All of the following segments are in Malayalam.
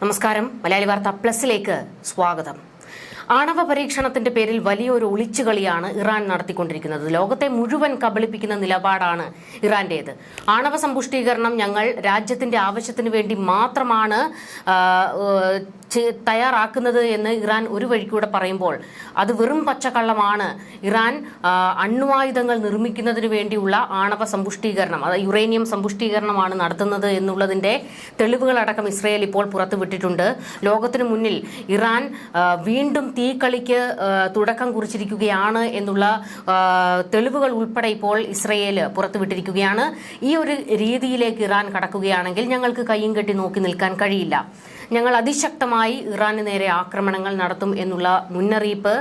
നമസ്കാരം. മലയാളി വാർത്ത പ്ലസിലേക്ക് സ്വാഗതം. ആണവ പരീക്ഷണത്തിന്റെ പേരിൽ വലിയൊരു ഒളിച്ചുകളിയാണ് ഇറാൻ നടത്തിക്കൊണ്ടിരിക്കുന്നത്. ലോകത്തെ മുഴുവൻ കബളിപ്പിക്കുന്ന നിലപാടാണ് ഇറാന്റേത്. ആണവ സമ്പുഷ്ടീകരണം ഞങ്ങൾ രാജ്യത്തിന്റെ ആവശ്യത്തിന് വേണ്ടി മാത്രമാണ് തയ്യാറാക്കുന്നത് എന്ന് ഇറാൻ ഒരു വഴിക്കൂടെ പറയുമ്പോൾ അത് വെറും പച്ചക്കള്ളമാണ്. ഇറാൻ അണ്വായുധങ്ങൾ നിർമ്മിക്കുന്നതിന് വേണ്ടിയുള്ള ആണവ സമ്പുഷ്ടീകരണം അത് യുറേനിയം സമ്പുഷ്ടീകരണമാണ് നടത്തുന്നത് എന്നുള്ളതിന്റെ തെളിവുകളടക്കം ഇസ്രയേൽ ഇപ്പോൾ പുറത്തുവിട്ടിട്ടുണ്ട്. ലോകത്തിനു മുന്നിൽ ഇറാൻ വീണ്ടും തീക്കളിക്ക് തുടക്കം കുറിച്ചിരിക്കുകയാണ് എന്നുള്ള തെളിവുകൾ ഉൾപ്പെടെ ഇപ്പോൾ ഇസ്രയേൽ പുറത്തുവിട്ടിരിക്കുകയാണ്. ഈ ഒരു രീതിയിലേക്ക് ഇറാൻ കടക്കുകയാണെങ്കിൽ ഞങ്ങൾക്ക് കയ്യും കെട്ടി നോക്കി നിൽക്കാൻ കഴിയില്ല. ഞങ്ങൾ അതിശക്തമായി ഇറാന് നേരെ ആക്രമണങ്ങൾ നടത്തും എന്നുള്ള മുന്നറിയിപ്പ്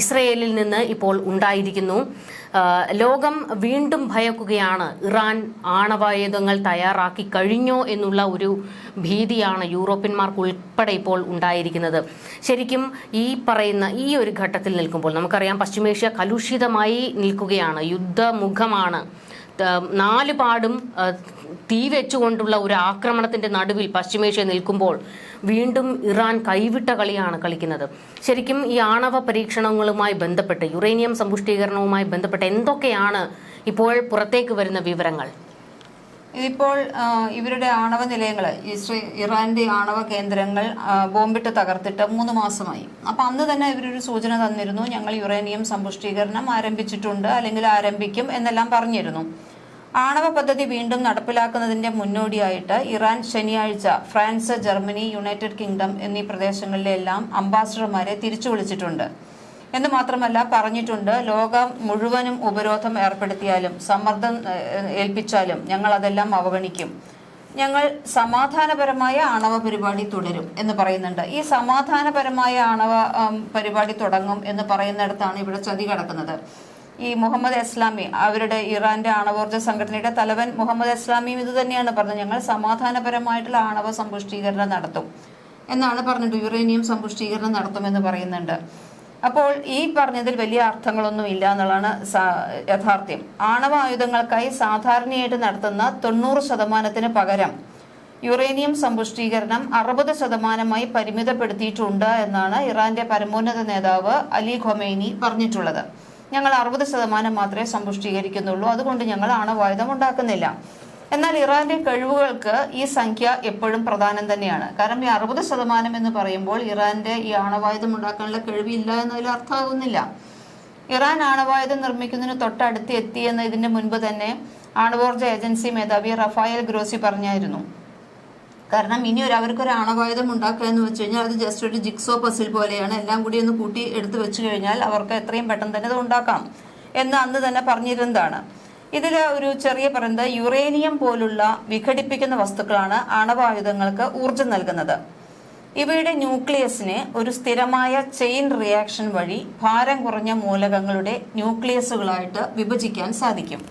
ഇസ്രയേലിൽ നിന്ന് ഇപ്പോൾ ഉണ്ടായിരിക്കുന്നു. ലോകം വീണ്ടും ഭയക്കുകയാണ്. ഇറാൻ ആണവായുധങ്ങൾ തയ്യാറാക്കി കഴിഞ്ഞോ എന്നുള്ള ഒരു ഭീതിയാണ് യൂറോപ്യന്മാർക്ക് ഉൾപ്പെടെ ഇപ്പോൾ ഉണ്ടായിരിക്കുന്നത്. ശരിക്കും ഈ പറയുന്ന ഈ ഒരു ഘട്ടത്തിൽ നിൽക്കുമ്പോൾ നമുക്കറിയാം പശ്ചിമേഷ്യ കലുഷിതമായി നിൽക്കുകയാണ്. യുദ്ധമുഖമാണ്. നാല് പാടും തീ വെച്ചുകൊണ്ടുള്ള ഒരു ആക്രമണത്തിന്റെ നടുവിൽ പശ്ചിമേഷ്യ നിൽക്കുമ്പോൾ വീണ്ടും ഇറാൻ കൈവിട്ട കളിയാണ് കളിക്കുന്നത്. ശരിക്കും ഈ ആണവ പരീക്ഷണങ്ങളുമായി ബന്ധപ്പെട്ട് യുറേനിയം സമ്പുഷ്ടീകരണവുമായി ബന്ധപ്പെട്ട് എന്തൊക്കെയാണ് ഇപ്പോൾ പുറത്തേക്ക് വരുന്ന വിവരങ്ങൾ? ഇതിപ്പോൾ ഇവരുടെ ആണവ നിലയങ്ങൾ ഇറാന്റെ ആണവ കേന്ദ്രങ്ങൾ ബോംബിട്ട് തകർത്തിട്ട് മൂന്ന് മാസമായി. അപ്പൊ അന്ന് തന്നെ ഇവരൊരു സൂചന തന്നിരുന്നു ഞങ്ങൾ യുറേനിയം സമ്പുഷ്ടീകരണം ആരംഭിച്ചിട്ടുണ്ട് അല്ലെങ്കിൽ ആരംഭിക്കും എന്നെല്ലാം പറഞ്ഞിരുന്നു. ആണവ പദ്ധതി വീണ്ടും നടപ്പിലാക്കുന്നതിന്റെ മുന്നോടിയായിട്ട് ഇറാൻ ശനിയാഴ്ച ഫ്രാൻസ് ജർമ്മനി യുണൈറ്റഡ് കിങ്ഡം എന്നീ പ്രദേശങ്ങളിലെല്ലാം അംബാസഡർമാരെ തിരിച്ചു വിളിച്ചിട്ടുണ്ട്. എന്ന് മാത്രമല്ല പറഞ്ഞിട്ടുണ്ട് ലോകം മുഴുവനും ഉപരോധം ഏർപ്പെടുത്തിയാലും സമ്മർദ്ദം ഏൽപ്പിച്ചാലും ഞങ്ങൾ അതെല്ലാം അവഗണിക്കും. ഞങ്ങൾ സമാധാനപരമായ ആണവ പരിപാടി തുടരും എന്ന് പറയുന്നുണ്ട്. ഈ സമാധാനപരമായ ആണവ പരിപാടി തുടങ്ങും എന്ന് പറയുന്നിടത്താണ് ഇവിടെ ചതി കിടക്കുന്നത്. ഈ മുഹമ്മദ് ഇസ്ലാമി അവരുടെ ഇറാന്റെ ആണവോർജ സംഘടനയുടെ തലവൻ മുഹമ്മദ് ഇസ്ലാമിയും ഇത് തന്നെയാണ് പറഞ്ഞത്. ഞങ്ങൾ സമാധാനപരമായിട്ടുള്ള ആണവ സമ്പുഷ്ടീകരണം നടത്തും എന്നാണ് പറഞ്ഞിട്ട് യുറേനിയം സമ്പുഷ്ടീകരണം നടത്തുമെന്ന് പറയുന്നുണ്ട്. അപ്പോൾ ഈ പറഞ്ഞതിൽ വലിയ അർത്ഥങ്ങളൊന്നും ഇല്ല എന്നുള്ളതാണ് യഥാർത്ഥ്യം യാഥാർത്ഥ്യം. ആണവ ആയുധങ്ങൾക്കായി സാധാരണയായിട്ട് നടത്തുന്ന തൊണ്ണൂറ് ശതമാനത്തിന് പകരം യുറേനിയം സമ്പുഷ്ടീകരണം അറുപത് ശതമാനമായി പരിമിതപ്പെടുത്തിയിട്ടുണ്ട് എന്നാണ് ഇറാന്റെ പരമോന്നത നേതാവ് അലി ഖൊമൈനി പറഞ്ഞിട്ടുള്ളത്. ഞങ്ങൾ അറുപത് ശതമാനം മാത്രമേ സമ്പുഷ്ടീകരിക്കുന്നുള്ളൂ. അതുകൊണ്ട് ഞങ്ങൾ ആണവായുധം ഉണ്ടാക്കുന്നില്ല. എന്നാൽ ഇറാന്റെ കഴിവുകൾക്ക് ഈ സംഖ്യ എപ്പോഴും പ്രധാനം തന്നെയാണ്. കാരണം ഈ അറുപത് ശതമാനം എന്ന് പറയുമ്പോൾ ഇറാന്റെ ഈ ആണവായുധം ഉണ്ടാക്കാനുള്ള കഴിവില്ല എന്നതിൽ അർത്ഥമാകുന്നില്ല. ഇറാൻ ആണവായുധം നിർമ്മിക്കുന്നതിന് തൊട്ടടുത്ത് എത്തി എന്ന ഇതിന് മുൻപ് തന്നെ ആണവോർജ ഏജൻസി മേധാവി റഫായൽ ഗ്രോസി പറഞ്ഞായിരുന്നു. കാരണം ഇനി ഒരു അവർക്കൊരു ആണവായുധം ഉണ്ടാക്കുക എന്ന് വെച്ച് കഴിഞ്ഞാൽ അത് ജസ്റ്റ് ഒരു ജിക്സോ പസിൽ പോലെയാണ്. എല്ലാം കൂടി ഒന്ന് കൂട്ടി എടുത്തു വെച്ച് കഴിഞ്ഞാൽ അവർക്ക് എത്രയും പെട്ടെന്ന് തന്നെ അത് ഉണ്ടാക്കാം. എന്ന് അന്ന് തന്നെ പറഞ്ഞിരുന്നതാണ്. ഇതിൽ ഒരു ചെറിയ പറയുന്നത് യുറേനിയം പോലുള്ള വിഘടിപ്പിക്കുന്ന വസ്തുക്കളാണ് ആണവായുധങ്ങൾക്ക് ഊർജം നൽകുന്നത്. ഇവയുടെ ന്യൂക്ലിയസിന് ഒരു സ്ഥിരമായ ചെയിൻ റിയാക്ഷൻ വഴി ഭാരം കുറഞ്ഞ മൂലകങ്ങളുടെ ന്യൂക്ലിയസുകളായിട്ട് വിഭജിക്കാൻ സാധിക്കും.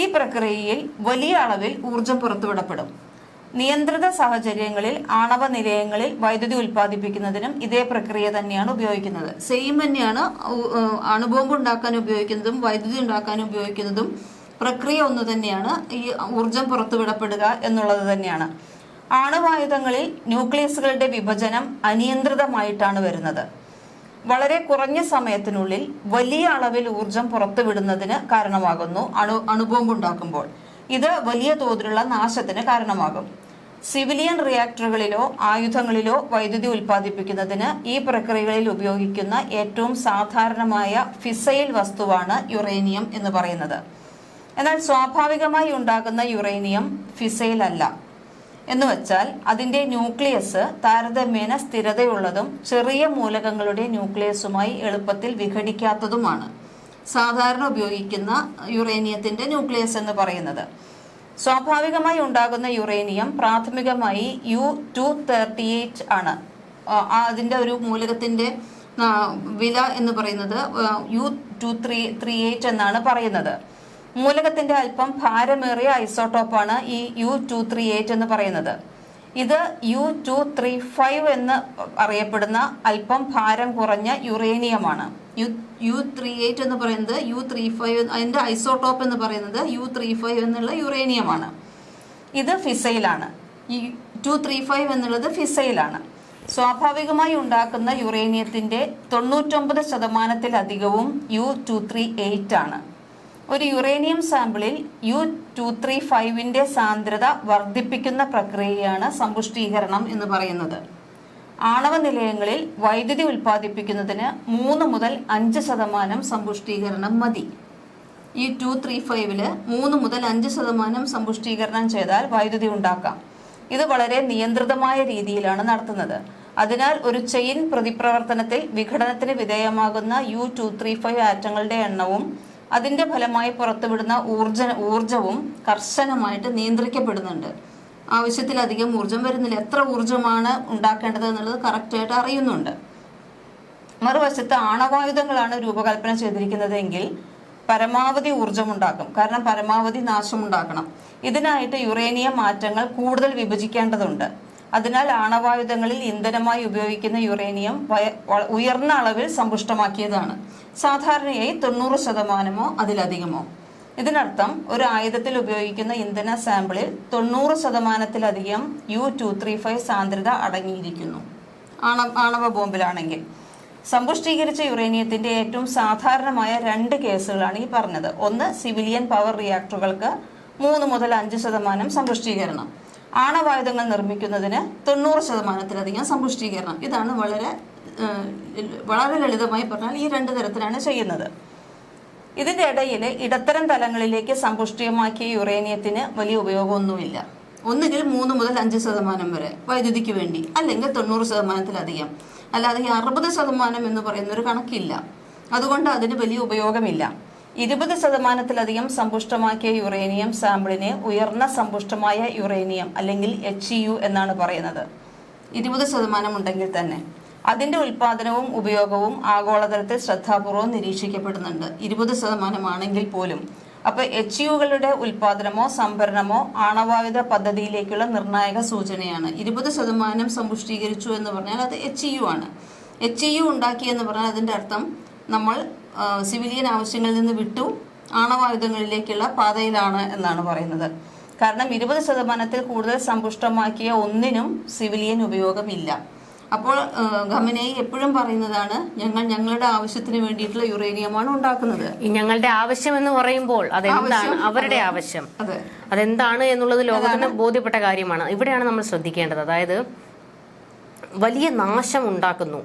ഈ പ്രക്രിയയിൽ വലിയ അളവിൽ ഊർജം പുറത്തുവിടപ്പെടും. നിയന്ത്രിത സാഹചര്യങ്ങളിൽ ആണവ നിലയങ്ങളിൽ വൈദ്യുതി ഉൽപ്പാദിപ്പിക്കുന്നതിനും ഇതേ പ്രക്രിയ തന്നെയാണ് ഉപയോഗിക്കുന്നത്. സെയിം തന്നെയാണ് അണുബോംബ് ഉണ്ടാക്കാൻ ഉപയോഗിക്കുന്നതും വൈദ്യുതി ഉണ്ടാക്കാൻ ഉപയോഗിക്കുന്നതും പ്രക്രിയ ഒന്ന് തന്നെയാണ്. ഈ ഊർജം പുറത്തുവിടപ്പെടുക എന്നുള്ളത് തന്നെയാണ്. ആണവായുധങ്ങളിൽ ന്യൂക്ലിയസുകളുടെ വിഭജനം അനിയന്ത്രിതമായിട്ടാണ് വരുന്നത്. വളരെ കുറഞ്ഞ സമയത്തിനുള്ളിൽ വലിയ അളവിൽ ഊർജം പുറത്തുവിടുന്നതിന് കാരണമാകുന്നു അണു അണുബോംബ് ഉണ്ടാക്കുമ്പോൾ. ഇത് വലിയ തോതിലുള്ള നാശത്തിന് കാരണമാകും. സിവിലിയൻ റിയാക്ടറുകളിലോ ആയുധങ്ങളിലോ വൈദ്യുതി ഉൽപ്പാദിപ്പിക്കുന്നതിന് ഈ പ്രക്രിയകളിൽ ഉപയോഗിക്കുന്ന ഏറ്റവും സാധാരണമായ ഫിസൈൽ വസ്തുവാണ് യുറേനിയം എന്ന് പറയുന്നത്. എന്നാൽ സ്വാഭാവികമായി ഉണ്ടാകുന്ന യുറേനിയം ഫിസൈൽ അല്ല. എന്ന് വെച്ചാൽ അതിന്റെ ന്യൂക്ലിയസ് താരതമ്യേന സ്ഥിരതയുള്ളതും ചെറിയ മൂലകങ്ങളുടെ ന്യൂക്ലിയസുമായി എളുപ്പത്തിൽ വിഘടിക്കാത്തതുമാണ്. സാധാരണ ഉപയോഗിക്കുന്ന യുറേനിയത്തിന്റെ ന്യൂക്ലിയസ് എന്ന് പറയുന്നത്. സ്വാഭാവികമായി ഉണ്ടാകുന്ന യുറേനിയം പ്രാഥമികമായി യു ടു തേർട്ടി എയ്റ്റ് ആണ് അതിന്റെ ഒരു മൂലകത്തിന്റെ വില എന്ന് പറയുന്നത് U two three three eight എന്നാണ് പറയുന്നത്. മൂലകത്തിന്റെ അല്പം ഭാരമേറിയ ഐസോട്ടോപ്പാണ് ഈ യു ടു ത്രീ എയ്റ്റ് എന്ന് പറയുന്നത്. ഇത് യു ടു ത്രീ ഫൈവ് എന്ന് അറിയപ്പെടുന്ന അല്പം ഭാരം കുറഞ്ഞ യുറേനിയമാണ്. യു യു ത്രീ എയ്റ്റ് എന്ന് പറയുന്നത് യു ത്രീ ഫൈവ് അതിന്റെ ഐസോടോപ്പ് എന്ന് പറയുന്നത് യു ത്രീ ഫൈവ് എന്നുള്ള യുറേനിയമാണ്. ഇത് ഫിസൈലാണ്. ഈ ടു ത്രീ ഫൈവ് എന്നുള്ളത് ഫിസൈലാണ്. സ്വാഭാവികമായി ഉണ്ടാക്കുന്ന യുറേനിയത്തിന്റെ തൊണ്ണൂറ്റൊമ്പത് ശതമാനത്തിലധികവും യു ടു ത്രീ എയ്റ്റ് ആണ്. ഒരു യുറേനിയം സാമ്പിളിൽ യു ടു ത്രീ ഫൈവിന്റെ സാന്ദ്രത വർദ്ധിപ്പിക്കുന്ന പ്രക്രിയയാണ് സമ്പുഷ്ടീകരണം എന്ന് പറയുന്നത്. ആണവ നിലയങ്ങളിൽ വൈദ്യുതി ഉൽപ്പാദിപ്പിക്കുന്നതിന് മൂന്ന് മുതൽ അഞ്ച് ശതമാനം സമ്പുഷ്ടീകരണം മതി. ഈ ടു ത്രീ ഫൈവിൽ മൂന്ന് മുതൽ അഞ്ച് ശതമാനം സമ്പുഷ്ടീകരണം ചെയ്താൽ വൈദ്യുതി ഉണ്ടാക്കാം. ഇത് വളരെ നിയന്ത്രിതമായ രീതിയിലാണ് നടത്തുന്നത്. അതിനാൽ ഒരു ചെയിൻ പ്രതിപ്രവർത്തനത്തിൽ വിഘടനത്തിന് വിധേയമാകുന്ന യു ടു ത്രീ ഫൈവ് ആറ്റങ്ങളുടെ എണ്ണവും അതിന്റെ ഫലമായി പുറത്തുവിടുന്ന ഊർജ ഊർജവും കർശനമായിട്ട് നിയന്ത്രിക്കപ്പെടുന്നുണ്ട്. ആവശ്യത്തിലധികം ഊർജം വരുന്നില്ല. എത്ര ഊർജമാണ് ഉണ്ടാക്കേണ്ടത് എന്നുള്ളത് കറക്റ്റായിട്ട് അറിയുന്നുണ്ട്. മറുവശത്ത് ആണവായുധങ്ങളാണ് രൂപകൽപ്പന ചെയ്തിരിക്കുന്നതെങ്കിൽ പരമാവധി ഊർജമുണ്ടാക്കും. കാരണം പരമാവധി നാശമുണ്ടാക്കണം. ഇതിനായിട്ട് യുറേനിയം മാറ്റങ്ങൾ കൂടുതൽ വിഭജിക്കേണ്ടതുണ്ട്. അതിനാൽ ആണവായുധങ്ങളിൽ ഇന്ധനമായി ഉപയോഗിക്കുന്ന യുറേനിയം ഉയർന്ന അളവിൽ സമ്പുഷ്ടമാക്കിയതാണ്. സാധാരണയായി തൊണ്ണൂറ് ശതമാനമോ അതിലധികമോ. ഇതിനർത്ഥം ഒരു ആയുധത്തിൽ ഉപയോഗിക്കുന്ന ഇന്ധന സാമ്പിളിൽ തൊണ്ണൂറ് ശതമാനത്തിലധികം യു ടു ത്രീ ഫൈവ് സാന്ദ്രത അടങ്ങിയിരിക്കുന്നു. ആണ ആണവ ബോംബിലാണെങ്കിൽ. സമ്പുഷ്ടീകരിച്ച യുറേനിയത്തിന്റെ ഏറ്റവും സാധാരണമായ രണ്ട് കേസുകളാണ് ഈ പറഞ്ഞത്. ഒന്ന് സിവിലിയൻ പവർ റിയാക്ടറുകൾക്ക് മൂന്ന് മുതൽ അഞ്ച് ശതമാനം സമ്പുഷ്ടീകരണം. ആണവായുധങ്ങൾ നിർമ്മിക്കുന്നതിന് തൊണ്ണൂറ് ശതമാനത്തിലധികം സമ്പുഷ്ടീകരണം. ഇതാണ് വളരെ വളരെ ലളിതമായി പറഞ്ഞാൽ ഈ രണ്ട് തരത്തിലാണ് ചെയ്യുന്നത്. ഇതിന്റെ ഇടയിൽ ഇടത്തരം തലങ്ങളിലേക്ക് സമ്പുഷ്ടീയമാക്കിയ യുറേനിയത്തിന് വലിയ ഉപയോഗമൊന്നുമില്ല. ഒന്നുകിൽ മൂന്ന് മുതൽ അഞ്ച് ശതമാനം വരെ വൈദ്യുതിക്ക് വേണ്ടി അല്ലെങ്കിൽ തൊണ്ണൂറ് ശതമാനത്തിലധികം. അല്ലാതെ ഈ അറുപത് ശതമാനം എന്ന് പറയുന്ന ഒരു കണക്കില്ല. അതുകൊണ്ട് അതിന് വലിയ ഉപയോഗമില്ല. ഇരുപത് ശതമാനത്തിലധികം സമ്പുഷ്ടമാക്കിയ യുറേനിയം സാമ്പിളിന് ഉയർന്ന സമ്പുഷ്ടമായ യുറേനിയം അല്ലെങ്കിൽ എച്ച് യു എന്നാണ് പറയുന്നത്. ഇരുപത് ശതമാനം ഉണ്ടെങ്കിൽ തന്നെ. അതിന്റെ ഉൽപാദനവും ഉപയോഗവും ആഗോളതലത്തിൽ ശ്രദ്ധാപൂർവം നിരീക്ഷിക്കപ്പെടുന്നുണ്ട്. ഇരുപത് ശതമാനമാണെങ്കിൽ പോലും. അപ്പൊ എച്ച് യുകളുടെ ഉൽപാദനമോ സംഭരണമോ ആണവായുധ പദ്ധതിയിലേക്കുള്ള നിർണായക സൂചനയാണ്. ഇരുപത് ശതമാനം സമ്പുഷ്ടീകരിച്ചു എന്ന് പറഞ്ഞാൽ അത് എച്ച് യു ആണ്. എച്ച് യു ഉണ്ടാക്കി എന്ന് പറഞ്ഞാൽ അതിന്റെ അർത്ഥം നമ്മൾ സിവിലിയൻ ആവശ്യങ്ങളിൽ നിന്ന് വിട്ടു. ആണവായുധങ്ങളിലേക്കുള്ള പാതയിലാണ് എന്നാണ് പറയുന്നത്. കാരണം ഇരുപത് ശതമാനത്തിൽ കൂടുതൽ സമ്പുഷ്ടമാക്കിയ ഒന്നിനും സിവിലിയൻ ഉപയോഗമില്ല. അപ്പോൾ ഖമനേയി എപ്പോഴും പറയുന്നതാണ് ഞങ്ങൾ ഞങ്ങളുടെ ആവശ്യത്തിന് വേണ്ടിയിട്ടുള്ള യുറേനിയമാണ് ഉണ്ടാക്കുന്നത്. ഞങ്ങളുടെ ആവശ്യം എന്ന് പറയുമ്പോൾ അതെന്താണ് അവരുടെ ആവശ്യം? അതെ. അതെന്താണ് എന്നുള്ളത് ലോകത്തിന് ബോധ്യപ്പെട്ട കാര്യമാണ്. ഇവിടെയാണ് നമ്മൾ ശ്രദ്ധിക്കേണ്ടത്. അതായത് വലിയ നാശം ഉണ്ടാക്കുന്നു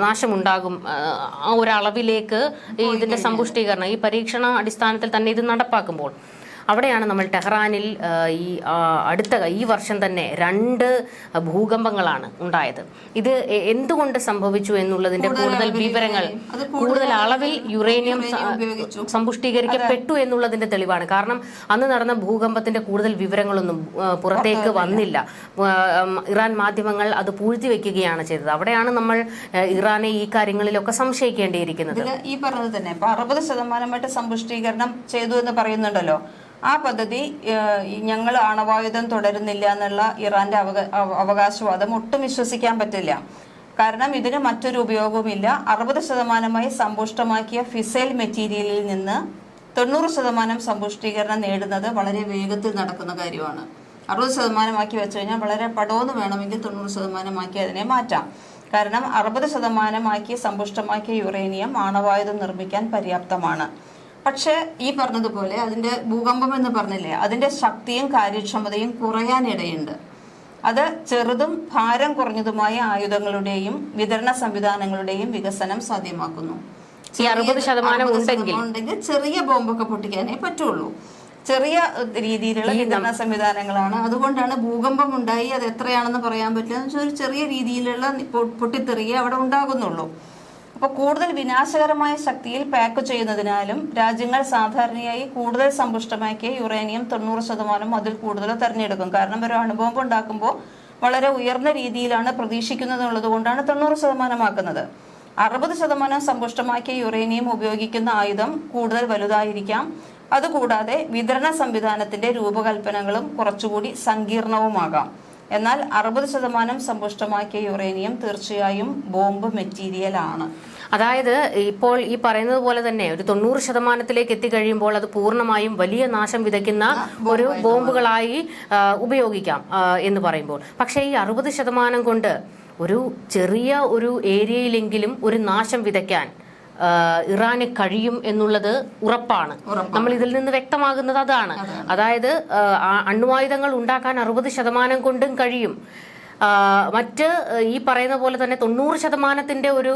നാശമുണ്ടാകും. ആ, ഒരളവിലേക്ക് ഇതിന്റെ സമ്പുഷ്ടീകരണം ഈ പരീക്ഷണ അടിസ്ഥാനത്തിൽ തന്നെ ഇത് നടപ്പാക്കുമ്പോൾ. അവിടെയാണ് നമ്മൾ ടെഹ്റാനിൽ ഈ അടുത്ത ഈ വർഷം തന്നെ രണ്ട് ഭൂകമ്പങ്ങളാണ് ഉണ്ടായത്. ഇത് എന്തുകൊണ്ട് സംഭവിച്ചു എന്നുള്ളതിന്റെ കൂടുതൽ വിവരങ്ങൾ കൂടുതൽ അളവിൽ യുറേനിയം സമ്പുഷ്ടീകരിക്കപ്പെട്ടു എന്നുള്ളതിന്റെ തെളിവാണ്. കാരണം അന്ന് നടന്ന ഭൂകമ്പത്തിന്റെ കൂടുതൽ വിവരങ്ങളൊന്നും പുറത്തേക്ക് വന്നില്ല. ഇറാൻ മാധ്യമങ്ങൾ അത് പൂഴ്ത്തി വെക്കുകയാണ് ചെയ്തത്. അവിടെയാണ് നമ്മൾ ഇറാനെ ഈ കാര്യങ്ങളിലൊക്കെ സംശയിക്കേണ്ടിയിരിക്കുന്നത്. ഈ പറഞ്ഞത് തന്നെ അറുപത് ശതമാനമായിട്ട് സമ്പുഷ്ടീകരണം ചെയ്തു എന്ന് പറയുന്നുണ്ടല്ലോ. ആ പദ്ധതി ഞങ്ങൾ ആണവായുധം തുടരുന്നില്ല എന്നുള്ള ഇറാന്റെ അവക- അവകാശവാദം ഒട്ടും വിശ്വസിക്കാൻ പറ്റില്ല. കാരണം ഇതിന് മറ്റൊരു ഉപയോഗവുമില്ല അറുപത് ശതമാനമായി സമ്പുഷ്ടമാക്കിയ ഫിസൈൽ മെറ്റീരിയലിൽ നിന്ന് തൊണ്ണൂറ് ശതമാനം സമ്പുഷ്ടീകരണം നേടുന്നത് വളരെ വേഗത്തിൽ നടക്കുന്ന കാര്യമാണ്. അറുപത് ശതമാനമാക്കി വെച്ച് കഴിഞ്ഞാൽ വളരെ പടോന്ന് വേണമെങ്കിൽ തൊണ്ണൂറ് ശതമാനമാക്കി അതിനെ മാറ്റാം. കാരണം അറുപത് ശതമാനമാക്കി സമ്പുഷ്ടമാക്കിയ യുറേനിയം ആണവായുധം നിർമ്മിക്കാൻ പര്യാപ്തമാണ്. പക്ഷേ ഈ പറഞ്ഞതുപോലെ അതിന്റെ ഭൂകമ്പം എന്ന് പറഞ്ഞില്ലേ അതിന്റെ ശക്തിയും കാര്യക്ഷമതയും കുറയാനിടയുണ്ട്. അത് ചെറുതും ഭാരം കുറഞ്ഞതുമായ ആയുധങ്ങളുടെയും വിതരണ സംവിധാനങ്ങളുടെയും വികസനം സാധ്യമാക്കുന്നു. ഈ അറുപത് ശതമാനം 60 ഉണ്ടെങ്കിൽ. ഉണ്ടെങ്കിൽ ചെറിയ ബോംബൊക്കെ പൊട്ടിക്കാനേ പറ്റുള്ളൂ. ചെറിയ രീതിയിലുള്ള വിതരണ സംവിധാനങ്ങളാണ്. അതുകൊണ്ടാണ് ഭൂകമ്പം ഉണ്ടായി അത് എത്രയാണെന്ന് പറയാൻ പറ്റില്ല ഒരു ചെറിയ രീതിയിലുള്ള പൊട്ടിത്തെറിയേ അവിടെ ഉണ്ടാകുന്നുള്ളൂ. അപ്പോൾ കൂടുതൽ വിനാശകരമായ ശക്തിയിൽ പാക്ക് ചെയ്യുന്നതിനാലും രാജ്യങ്ങൾ സാധാരണയായി കൂടുതൽ സമ്പുഷ്ടമാക്കിയ യുറേനിയം തൊണ്ണൂറ് ശതമാനം അതിൽ കൂടുതൽ തെരഞ്ഞെടുക്കും. കാരണം ഒരു അണുബോംബ് ഉണ്ടാക്കുമ്പോൾ വളരെ ഉയർന്ന രീതിയിലാണ് പ്രതീക്ഷിക്കുന്നത് എന്നുള്ളത് കൊണ്ടാണ് തൊണ്ണൂറ് ശതമാനമാക്കുന്നത്. അറുപത് ശതമാനം സമ്പുഷ്ടമാക്കിയ യുറേനിയം ഉപയോഗിക്കുന്ന ആയുധം കൂടുതൽ വലുതായിരിക്കാം. അതുകൂടാതെ വിതരണ സംവിധാനത്തിന്റെ രൂപകൽപ്പനകളും കുറച്ചുകൂടി സങ്കീർണവുമാകാം. എന്നാൽ അറുപത് ശതമാനം സമ്പുഷ്ടമാക്കിയ യുറേനിയം തീർച്ചയായും ബോംബ് മെറ്റീരിയൽ ആണ് അതായത് ഇപ്പോൾ ഈ പറയുന്നത് പോലെ തന്നെ ഒരു തൊണ്ണൂറ് ശതമാനത്തിലേക്ക് എത്തിക്കഴിയുമ്പോൾ അത് പൂർണമായും വലിയ നാശം വിതയ്ക്കുന്ന ഒരു ബോംബുകളായി ഉപയോഗിക്കാം എന്ന് പറയുമ്പോൾ. പക്ഷേ ഈ അറുപത് ശതമാനം കൊണ്ട് ഒരു ചെറിയ ഒരു ഏരിയയിലെങ്കിലും ഒരു നാശം വിതയ്ക്കാൻ ഇറാന് കഴിയും എന്നുള്ളത് ഉറപ്പാണ്. നമ്മൾ ഇതിൽ നിന്ന് വ്യക്തമാകുന്നത് അതാണ്. അതായത് അണ്വായുധങ്ങൾ ഉണ്ടാക്കാൻ അറുപത് ശതമാനം കൊണ്ടും കഴിയും. മറ്റ് ഈ പറയുന്ന പോലെ തന്നെ തൊണ്ണൂറ് ശതമാനത്തിന്റെ ഒരു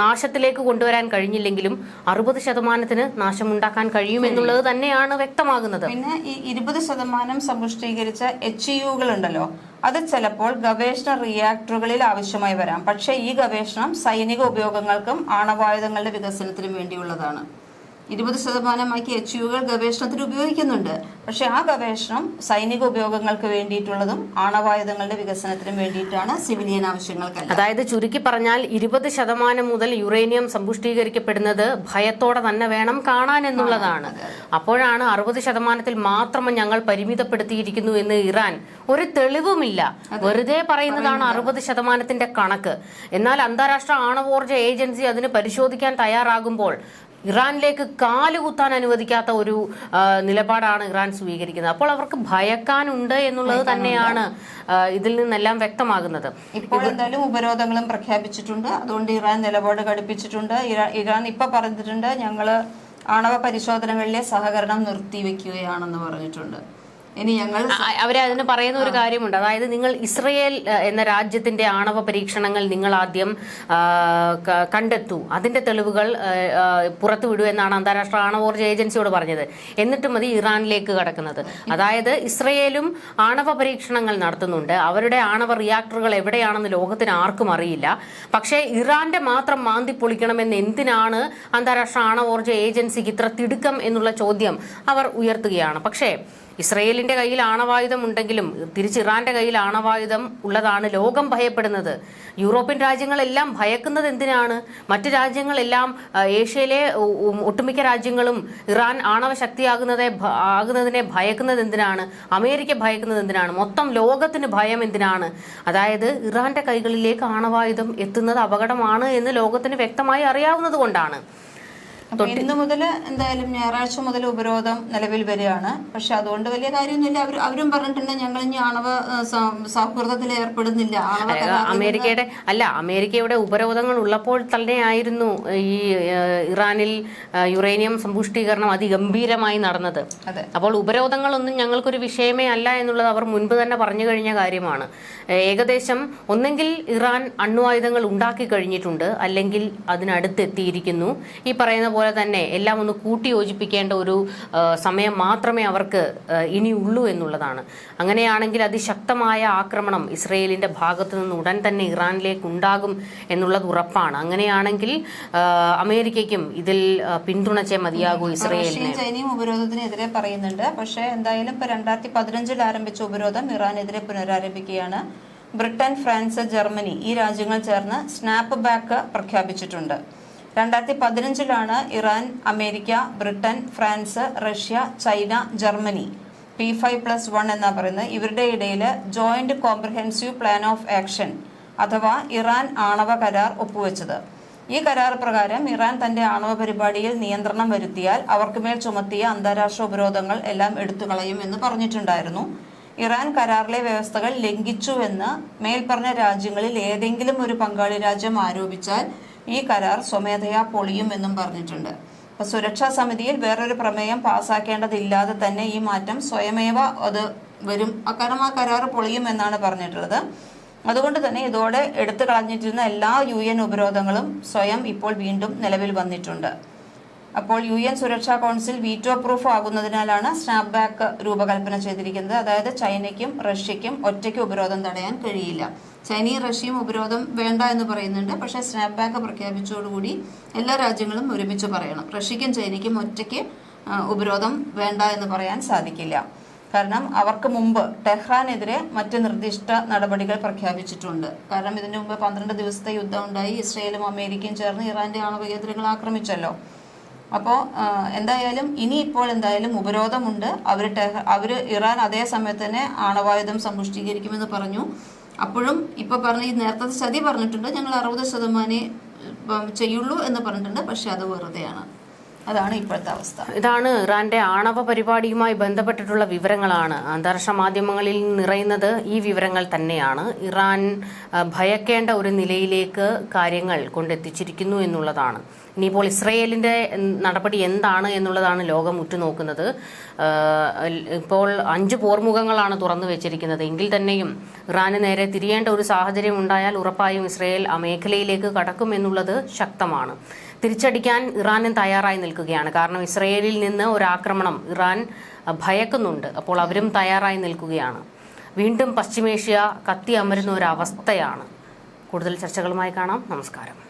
നാശത്തിലേക്ക് കൊണ്ടുവരാൻ കഴിഞ്ഞില്ലെങ്കിലും അറുപത് ശതമാനത്തിന് നാശമുണ്ടാക്കാൻ കഴിയും എന്നുള്ളത് തന്നെയാണ് വ്യക്തമാകുന്നത്. പിന്നെ ഈ ഇരുപത് ശതമാനം സമ്പുഷ്ടീകരിച്ച എച്ച് യുകൾ ഉണ്ടല്ലോ അത് ചിലപ്പോൾ ഗവേഷണ റിയാക്ടറുകളിൽ ആവശ്യമായി വരാം. പക്ഷേ ഈ ഗവേഷണം സൈനിക ഉപയോഗങ്ങൾക്കും ആണവായുധങ്ങളുടെ വികസനത്തിനും വേണ്ടിയുള്ളതാണ്. ഇരുപത് ശതമാനമാക്കി എച്ച് യുകൾ ഗവേഷണത്തിന് ഉപയോഗിക്കുന്നുണ്ട്. പക്ഷെ ആ ഗവേഷണം സൈനിക ഉപയോഗങ്ങൾക്ക് വേണ്ടിയിട്ടുള്ളതും ആണവായുധങ്ങളുടെ വികസനത്തിനും വേണ്ടിയിട്ടാണ് സിവിലിയൻ ആവശ്യങ്ങൾക്ക് അതായത് ചുരുക്കി പറഞ്ഞാൽ ഇരുപത് ശതമാനം മുതൽ യുറേനിയം സമ്പുഷ്ടീകരിക്കപ്പെടുന്നത് ഭയത്തോടെ തന്നെ വേണം കാണാൻ എന്നുള്ളതാണ്. അപ്പോഴാണ് അറുപത് ശതമാനത്തിൽ മാത്രം ഞങ്ങൾ പരിമിതപ്പെടുത്തിയിരിക്കുന്നു എന്ന് ഇറാൻ ഒരു തെളിവുമില്ല. വെറുതെ പറയുന്നതാണ് അറുപത് ശതമാനത്തിന്റെ കണക്ക്. എന്നാൽ അന്താരാഷ്ട്ര ആണവോർജ ഏജൻസി അതിന് പരിശോധിക്കാൻ തയ്യാറാകുമ്പോൾ ഇറാനിലേക്ക് കാലുകുത്താൻ അനുവദിക്കാത്ത ഒരു നിലപാടാണ് ഇറാൻ സ്വീകരിക്കുന്നത്. അപ്പോൾ അവർക്ക് ഭയക്കാനുണ്ട് എന്നുള്ളത് തന്നെയാണ് ഇതിൽ നിന്നെല്ലാം വ്യക്തമാകുന്നത്. ഇപ്പോൾ എന്തായാലും ഉപരോധങ്ങളും പ്രഖ്യാപിച്ചിട്ടുണ്ട്. അതുകൊണ്ട് ഇറാൻ നിലപാട് ഘടിപ്പിച്ചിട്ടുണ്ട്. ഇറാൻ ഇപ്പൊ പറഞ്ഞിട്ടുണ്ട് ഞങ്ങൾ ആണവ പരിശോധനകളിലെ സഹകരണം നിർത്തിവെക്കുകയാണെന്ന് പറഞ്ഞിട്ടുണ്ട്. ഇനി ഞങ്ങൾ അവരതിന് പറയുന്ന ഒരു കാര്യമുണ്ട്. അതായത് നിങ്ങൾ ഇസ്രയേൽ എന്ന രാജ്യത്തിന്റെ ആണവ പരീക്ഷണങ്ങൾ നിങ്ങൾ ആദ്യം കണ്ടെത്തൂ. അതിന്റെ തെളിവുകൾ പുറത്തുവിടൂ എന്നാണ് അന്താരാഷ്ട്ര ആണവോർജ ഏജൻസിയോട് പറഞ്ഞത്. എന്നിട്ട് മതി ഇറാനിലേക്ക് കടക്കുന്നത്. അതായത് ഇസ്രയേലും ആണവ പരീക്ഷണങ്ങൾ നടത്തുന്നുണ്ട്. അവരുടെ ആണവ റിയാക്ടറുകൾ എവിടെയാണെന്ന് ലോകത്തിന് ആർക്കും അറിയില്ല. പക്ഷേ ഇറാന്റെ മാത്രം മാന്തി പൊളിക്കണമെന്ന് എന്തിനാണ് അന്താരാഷ്ട്ര ആണവോർജ ഏജൻസിക്ക് ഇത്ര തിടുക്കം എന്നുള്ള ചോദ്യം അവർ ഉയർത്തുകയാണ്. പക്ഷേ ഇസ്രയേലിന്റെ കയ്യിൽ ആണവായുധം ഉണ്ടെങ്കിലും തിരിച്ച് ഇറാന്റെ കയ്യിൽ ആണവായുധം ഉള്ളതാണ് ലോകം ഭയപ്പെടുന്നത്. യൂറോപ്യൻ രാജ്യങ്ങളെല്ലാം ഭയക്കുന്നത് എന്തിനാണ്? മറ്റു രാജ്യങ്ങളെല്ലാം ഏഷ്യയിലെ ഒട്ടുമിക്ക രാജ്യങ്ങളും ഇറാൻ ആണവ ശക്തിയാകുന്നതെ ആകുന്നതിനെ ഭയക്കുന്നത് എന്തിനാണ്? അമേരിക്ക ഭയക്കുന്നത് എന്തിനാണ്? മൊത്തം ലോകത്തിന് ഭയം എന്തിനാണ്? അതായത് ഇറാന്റെ കൈകളിലേക്ക് ആണവായുധം എത്തുന്നത് അപകടമാണ് എന്ന് ലോകത്തിന് വ്യക്തമായി അറിയാവുന്നത് കൊണ്ടാണ്. ഇന്ന് മുതൽ എന്തായാലും ഞായറാഴ്ച മുതൽ ഉപരോധം നിലവിൽ വരികയാണ്. പക്ഷെ അതുകൊണ്ട് വലിയ കാര്യമൊന്നുമില്ല. അവർ അവരും പറഞ്ഞിട്ടുണ്ട് ഞങ്ങൾ ഇനി ആണവ സൗഹൃദത്തിൽ ഏർപ്പെടുന്നില്ല. അമേരിക്കയുടെ അല്ല അമേരിക്കയുടെ ഉപരോധങ്ങൾ ഉള്ളപ്പോൾ തന്നെ ആയിരുന്നു ഈ ഇറാനിൽ യുറേനിയം സമ്പുഷ്ടീകരണം അതിഗംഭീരമായി നടന്നത്. അപ്പോൾ ഉപരോധങ്ങളൊന്നും ഞങ്ങൾക്കൊരു വിഷയമേ അല്ല എന്നുള്ളത് അവർ മുൻപ് തന്നെ പറഞ്ഞു കഴിഞ്ഞ കാര്യമാണ്. ഏകദേശം ഒന്നെങ്കിൽ ഇറാൻ അണ്വായുധങ്ങൾ ഉണ്ടാക്കി കഴിഞ്ഞിട്ടുണ്ട്. അല്ലെങ്കിൽ അതിനടുത്തെത്തിയിരിക്കുന്നു. ഈ പറയുന്ന പോലെ തന്നെ എല്ലാം ഒന്ന് കൂട്ടി യോജിപ്പിക്കേണ്ട ഒരു സമയം മാത്രമേ അവർക്ക് ഇനിയുള്ളൂ എന്നുള്ളതാണ്. അങ്ങനെയാണെങ്കിൽ അതിശക്തമായ ആക്രമണം ഇസ്രയേലിന്റെ ഭാഗത്തു നിന്ന് ഉടൻ തന്നെ ഇറാനിലേക്ക് ഉണ്ടാകും എന്നുള്ളത് ഉറപ്പാണ്. അങ്ങനെയാണെങ്കിൽ അമേരിക്കയ്ക്കും ഇതിൽ പിന്തുണച്ചേ മതിയാകൂ ഇസ്രയേലിന്. ചൈനയും ഉപരോധത്തിനെതിരെ പറയുന്നുണ്ട്. പക്ഷേ എന്തായാലും ഇപ്പൊ രണ്ടായിരത്തി പതിനഞ്ചിൽ ആരംഭിച്ച ഉപരോധം ഇറാനെതിരെ പുനരാരംഭിക്കുകയാണ്. ബ്രിട്ടൻ ഫ്രാൻസ് ജർമ്മനി ഈ രാജ്യങ്ങൾ ചേർന്ന് സ്നാപ്പ് ബാക്ക് പ്രഖ്യാപിച്ചിട്ടുണ്ട്. രണ്ടായിരത്തി പതിനഞ്ചിലാണ് Iran America Britain France Russia China Germany. P five plus one എന്നാണ് പറയുന്നത്. ഇവരുടെ ഇടയിൽ joint comprehensive plan of action അഥവാ ഇറാൻ ആണവ കരാർ ഒപ്പുവെച്ചത്. ഈ കരാർ പ്രകാരം ഇറാൻ തന്റെ ആണവ പരിപാടിയിൽ നിയന്ത്രണം വരുത്തിയാൽ അവർക്ക് മേൽ ചുമത്തിയ അന്താരാഷ്ട്ര ഉപരോധങ്ങൾ എല്ലാം എടുത്തു കളയും എന്ന് പറഞ്ഞിട്ടുണ്ടായിരുന്നു. ഇറാൻ കരാറിലെ വ്യവസ്ഥകൾ ലംഘിച്ചുവെന്ന് മേൽപ്പറഞ്ഞ രാജ്യങ്ങളിൽ ഏതെങ്കിലും ഒരു പങ്കാളി രാജ്യം ആരോപിച്ചാൽ ഈ കരാർ സ്വമേധയാ പൊളിയുമെന്നും പറഞ്ഞിട്ടുണ്ട്. അപ്പൊ സുരക്ഷാ സമിതിയിൽ വേറൊരു പ്രമേയം പാസാക്കേണ്ടതില്ലാതെ തന്നെ ഈ മാറ്റം സ്വയമേവ അത് വരും. കാരണം ആ കരാർ പൊളിയും എന്നാണ് പറഞ്ഞിട്ടുള്ളത്. അതുകൊണ്ട് തന്നെ ഇതോടെ എടുത്തു കളഞ്ഞിട്ടിരുന്ന എല്ലാ യു എൻ ഉപരോധങ്ങളും സ്വയം ഇപ്പോൾ വീണ്ടും നിലവിൽ വന്നിട്ടുണ്ട്. അപ്പോൾ യു എൻ സുരക്ഷാ കൗൺസിൽ വീറ്റോ പ്രൂഫ് ആകുന്നതിനാലാണ് സ്നാപ് ബാക്ക് രൂപകൽപ്പന ചെയ്തിരിക്കുന്നത്. അതായത് ചൈനയ്ക്കും റഷ്യയ്ക്കും ഒറ്റയ്ക്ക് ഉപരോധം തടയാൻ കഴിയില്ല. ചൈനയും റഷ്യയും ഉപരോധം വേണ്ട എന്ന് പറയുന്നുണ്ട്. പക്ഷേ സ്നാപ് ബാക്ക് പ്രഖ്യാപിച്ചതോടുകൂടി എല്ലാ രാജ്യങ്ങളും ഒരുമിച്ച് പറയണം. റഷ്യയ്ക്കും ചൈനയ്ക്കും ഒറ്റയ്ക്ക് ഉപരോധം വേണ്ട എന്ന് പറയാൻ സാധിക്കില്ല. കാരണം അവർക്ക് മുമ്പ് ടെഹ്റാനെതിരെ മറ്റ് നിർദ്ദിഷ്ട നടപടികൾ പ്രഖ്യാപിച്ചിട്ടുണ്ട്. കാരണം ഇതിനു മുമ്പ് പന്ത്രണ്ട് ദിവസത്തെ യുദ്ധം ഉണ്ടായി. ഇസ്രയേലും അമേരിക്കയും ചേർന്ന് ഇറാന്റെ ആണവ കേന്ദ്രങ്ങൾ ആക്രമിച്ചല്ലോ. അപ്പോൾ എന്തായാലും ഇനി ഇപ്പോൾ എന്തായാലും ഉപരോധമുണ്ട്. അവർ അവർ ഇറാൻ അതേ സമയത്ത് തന്നെ ആണവായുധം സമ്പുഷ്ടീകരിക്കുമെന്ന് പറഞ്ഞു. അപ്പോഴും ഇപ്പോൾ പറഞ്ഞ ഈ നേരത്തെ ചതി പറഞ്ഞിട്ടുണ്ട്. ഞങ്ങൾ അറുപത് ശതമാനേ ചെയ്യുള്ളൂ എന്ന് പറഞ്ഞിട്ടുണ്ട്. പക്ഷേ അത് വെറുതെയാണ്. അതാണ് ഇപ്പോഴത്തെ അവസ്ഥ. ഇതാണ് ഇറാന്റെ ആണവ പരിപാടിയുമായി ബന്ധപ്പെട്ടിട്ടുള്ള വിവരങ്ങളാണ്. അന്താരാഷ്ട്ര മാധ്യമങ്ങളിൽ നിറയുന്നത് ഈ വിവരങ്ങൾ തന്നെയാണ്. ഇറാൻ ഭയക്കേണ്ട ഒരു നിലയിലേക്ക് കാര്യങ്ങൾ കൊണ്ടെത്തിച്ചിരിക്കുന്നു എന്നുള്ളതാണ്. ഇനിയിപ്പോൾ ഇസ്രയേലിന്റെ നടപടി എന്താണ് എന്നുള്ളതാണ് ലോകം ഉറ്റുനോക്കുന്നത്. ഇപ്പോൾ അഞ്ച് പോർമുഖങ്ങളാണ് തുറന്നു വെച്ചിരിക്കുന്നത്. എങ്കിൽ തന്നെയും ഇറാന് നേരെ തിരിയേണ്ട ഒരു സാഹചര്യം ഉണ്ടായാൽ ഉറപ്പായും ഇസ്രയേൽ ആ മേഖലയിലേക്ക് കടക്കും എന്നുള്ളത് ശക്തമാണ്. തിരിച്ചടിക്കാൻ ഇറാനും തയ്യാറായി നിൽക്കുകയാണ്. കാരണം ഇസ്രയേലിൽ നിന്ന് ഒരാക്രമണം ഇറാൻ ഭയക്കുന്നുണ്ട്. അപ്പോൾ അവരും തയ്യാറായി നിൽക്കുകയാണ്. വീണ്ടും പശ്ചിമേഷ്യ കത്തി അമരുന്ന ഒരു അവസ്ഥയാണ്. കൂടുതൽ ചർച്ചകളുമായി കാണാം. നമസ്കാരം.